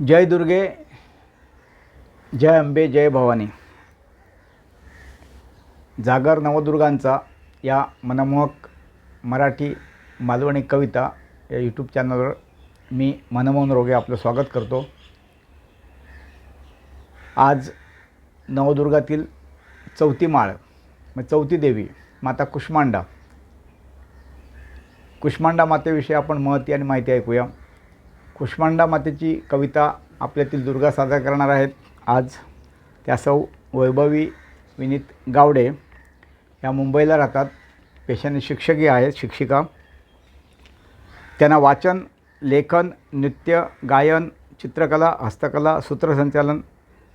जय दुर्गे जय अंबे जय भवानी. जागर नवदुर्गांचा या मनमोहक मराठी मालवणी कविता या यूट्यूब चॅनलवर मी मनमोहन रोगे आपलं स्वागत करतो. आज नवदुर्गातील चौथी माळ मग चौथी देवी माता कुष्मांडा. कुष्मांडा मातेविषयी आपण महती आणि माहिती ऐकूया. कुष्मांडा मातेची कविता आपल्यातील दुर्गा सादर करणार आहेत. आज त्या सौ वैभवी विनीत गावडे या मुंबईला राहतात. पेशाने शिक्षकही आहेत शिक्षिका. त्यांना वाचन लेखन नृत्य गायन चित्रकला हस्तकला सूत्रसंचालन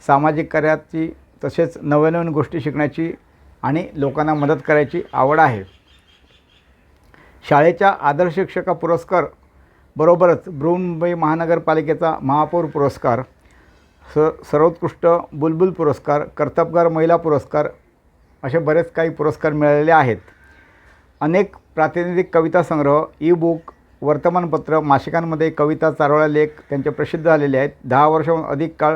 सामाजिक कार्याची तसेच नवनवीन गोष्टी शिकण्याची आणि लोकांना मदत करायची आवड आहे. शाळेच्या आदर्श शिक्षका पुरस्कार बरोबरच बृहन्मुंबई महानगरपालिकेचा महापौर पुरस्कार स सर्वोत्कृष्ट बुलबुल पुरस्कार कर्तबगार महिला पुरस्कार असे बरेच काही पुरस्कार मिळालेले आहेत. अनेक प्रातिनिधिक कविता संग्रह ई बुक वर्तमानपत्र मासिकांमध्ये कविता चारोळ्या लेख त्यांचे प्रसिद्ध झालेले आहेत. दहा वर्षाहून अधिक काळ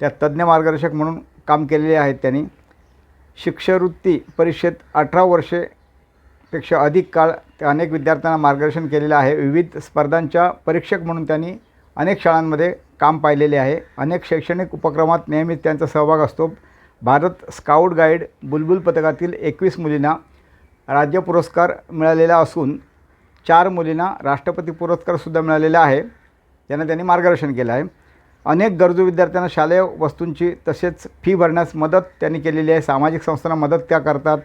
त्या तज्ज्ञ मार्गदर्शक म्हणून काम केलेले आहेत त्यांनी. शिष्यवृत्ती परीक्षेत अठरा वर्षे पेक्षा अधिक काळ ते अनेक विद्यार्थ्यांना मार्गदर्शन केलेलं आहे. विविध स्पर्धांच्या परीक्षक म्हणून त्यांनी अनेक शाळांमध्ये काम पाहिलेले आहे. अनेक शैक्षणिक उपक्रमात नेहमीच त्यांचा सहभाग असतो. भारत स्काउट गाईड बुलबुल पथकातील एकवीस मुलींना राज्य पुरस्कार मिळालेला असून चार मुलींना राष्ट्रपती पुरस्कारसुद्धा मिळालेला आहे. त्यांना त्यांनी मार्गदर्शन केलं आहे. अनेक गरजू विद्यार्थ्यांना शालेय वस्तूंची तसेच फी भरण्यास मदत त्यांनी केलेली आहे. सामाजिक संस्थांना मदत त्या करतात.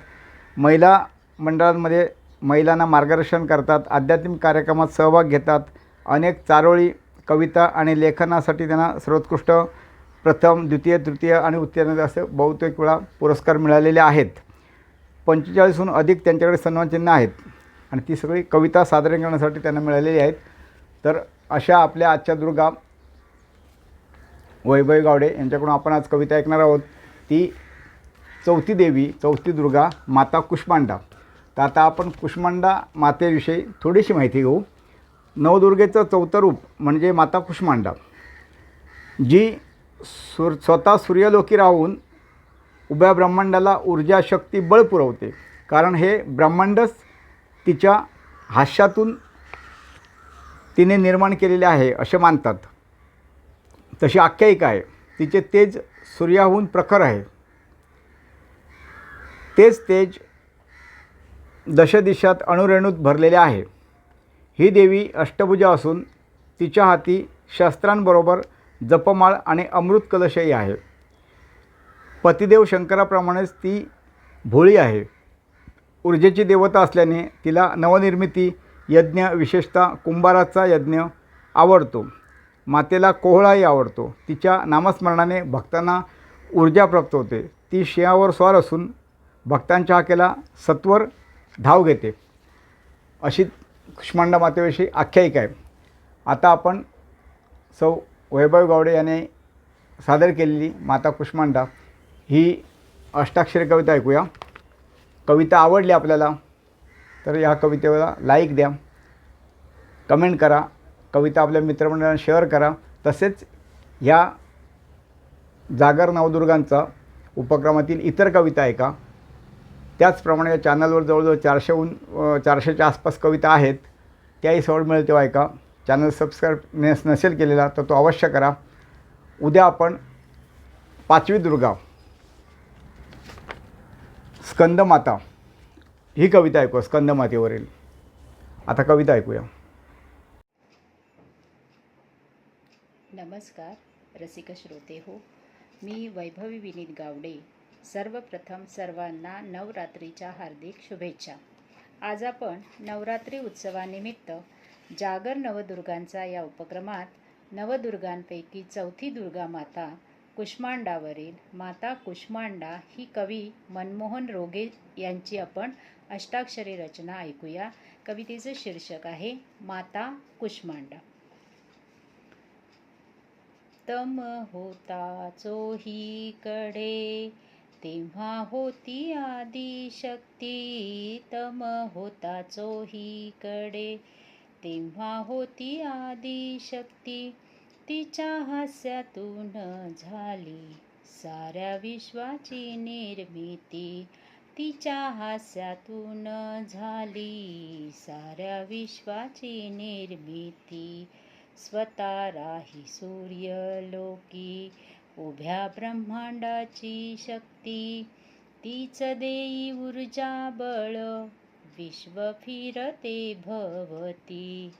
महिला मंडळांमध्ये महिलांना मार्गदर्शन करतात आध्यात्मिक कार्यक्रमात सहभाग घेतात. अनेक चारोळी कविता आणि लेखनासाठी त्यांना सर्वोत्कृष्ट प्रथम द्वितीय तृतीय आणि उत्तीर्ण असे बहुतेक वेळा पुरस्कार मिळालेले आहेत. पंचेचाळीसहून अधिक त्यांच्याकडे सन्मानचिन्ह आहेत आणि ती सगळी कविता सादरीकरणासाठी करण्यासाठी त्यांना मिळालेली आहेत. तर अशा आपल्या आजच्या दुर्गा वैभव गावडे यांच्याकडून आपण आज कविता ऐकणार आहोत. ती चौथी देवी चौथी दुर्गा माता कुष्मांडा. तर आता आपण कुष्मांडा मातेविषयी थोडीशी माहिती घेऊ. नवदुर्गेचं चौथं रूप म्हणजे माता कुष्मांडा जी सुर स्वतः सूर्यलोकी राहून उभ्या ब्रह्मांडाला ऊर्जा शक्ती बळ पुरवते. कारण हे ब्रह्मांडच तिच्या हास्यातून तिने निर्माण केलेले आहे असे मानतात. तशी आख्यायिका आहे. तिचे तेज सूर्याहून प्रखर आहे. तेच तेज दशदिशात अणुरेणूत भरलेले आहे. ही देवी अष्टभुजा असून तिच्या हाती शस्त्रांबरोबर जपमाळ आणि अमृत कलशही आहे. पतिदेव शंकराप्रमाणेच ती भोळी आहे. ऊर्जेची देवता असल्याने तिला नवनिर्मिती यज्ञ विशेषतः कुंभाराचा यज्ञ आवडतो. मातेला कोहळाही आवडतो. तिच्या नामस्मरणाने भक्तांना ऊर्जा प्राप्त होते. ती शियावर स्वार असून भक्तांच्या हाकेला सत्वर धाव घेते. अशी कुष्मांडा मातेविषयी आख्यायिका आहे. आता आपण सौ वैभव गावडे याने सादर केलेली माता कुष्मांडा ही अष्टाक्षरी कविता ऐकूया. कविता आवडली आपल्याला तर या कवितेला लाईक द्या. कमेंट करा. कविता आपल्या मित्रमंडळांना शेअर करा. तसेच ह्या जागर नवदुर्गांचा उपक्रमातील इतर कविता ऐका. त्याचप्रमाणे या चॅनलवर जवळजवळ चारशेहून चारशेच्या आसपास कविता आहेत त्याही सवड मिळेल तेव्हा ऐका. चॅनल सबस्क्राईब नेस नसेल केलेला तर तो अवश्य करा. उद्या आपण पाचवी दुर्गा स्कंदमाता ही कविता ऐकूया स्कंदमातेवरील. आता कविता ऐकूया. नमस्कार रसिक श्रोते हो. मी वैभवी विनीत गावडे सर्वप्रथम सर्वांना नवरात्रीच्या हार्दिक शुभेच्छा. आज आपण नवरात्री उत्सवानिमित्त जागर नवदुर्गांचा या उपक्रमात नवदुर्गांपैकी चौथी दुर्गा माता कुष्मांडावरील माता कुष्मांडा ही कवी मनमोहन रोगे यांची आपण अष्टाक्षरी रचना ऐकूया. कवितेचं शीर्षक आहे माता कुष्मांडा. तम होता चोहीकडे तेव्हा होती आदी शक्ती तम होता चोहीकडे. तेव्हा होती आदी शक्ती तिच्या हास्यातून झाली साऱ्या विश्वाची निर्मिती. तिच्या हास्यातून झाली साऱ्या विश्वाची निर्मिती. स्वतः राही सूर्यलोकी उभ्या ब्रह्मांडाची शक्ती तीच देई ऊर्जा बळ विश्व फिरते भवती.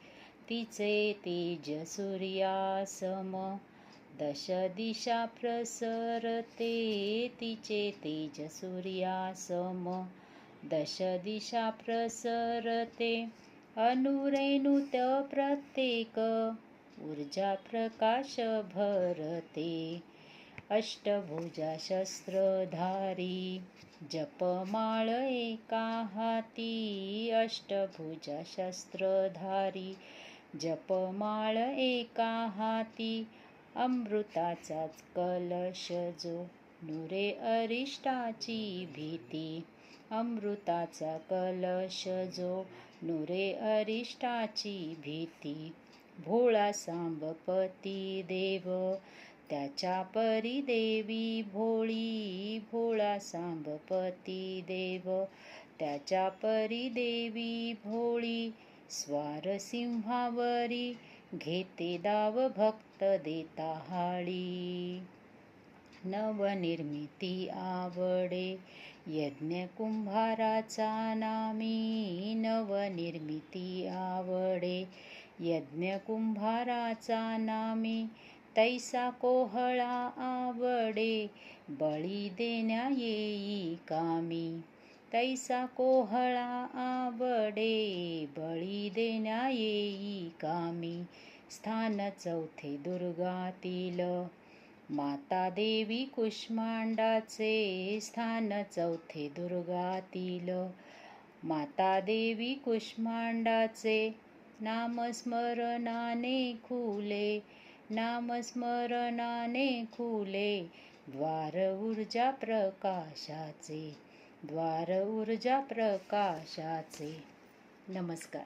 तिचे तेज सूर्यासम दश दिशा प्रसरते. तिचे तेज सूर्यासम दश दिशा प्रसरते. अनुरेणुत प्रत्येक ऊर्जा प्रकाश भरते. अष्टभुजा शस्त्रधारी जपमाळ एका हाती अष्टभुजा शस्त्रधारी जपमाळ एका हाती अमृताचाच कलश जो नुरे अरिष्टाची भीती अमृताचा कलश जो नुरे अरिष्टाची भीती भोळा सांबपती देव त्याच्या परी देवी भोळी भोळा सांबपती देव. त्याच्या परी देवी भोळी स्वारसिंहावरी घेते दाव भक्त देता हाळी. नवनिर्मिती आवडे यज्ञ कुंभाराचा नामी. नवनिर्मिती आवडे यज्ञ कुंभाराचा नामी. तैसा कोहळा आवडे बळी देण्या येई कामी. तैसा कोहळा आवडे बळी देण्या येई कामी. स्थान चौथे दुर्गातील माता देवी कुष्मांडाचे. स्थान चौथे दुर्गातील माता देवी कुष्मांडाचे. नामस्मरणाने खुले नामस्मरणाने खुले. द्वार ऊर्जा प्रकाशाचे. द्वार ऊर्जा प्रकाशाचे. नमस्कार.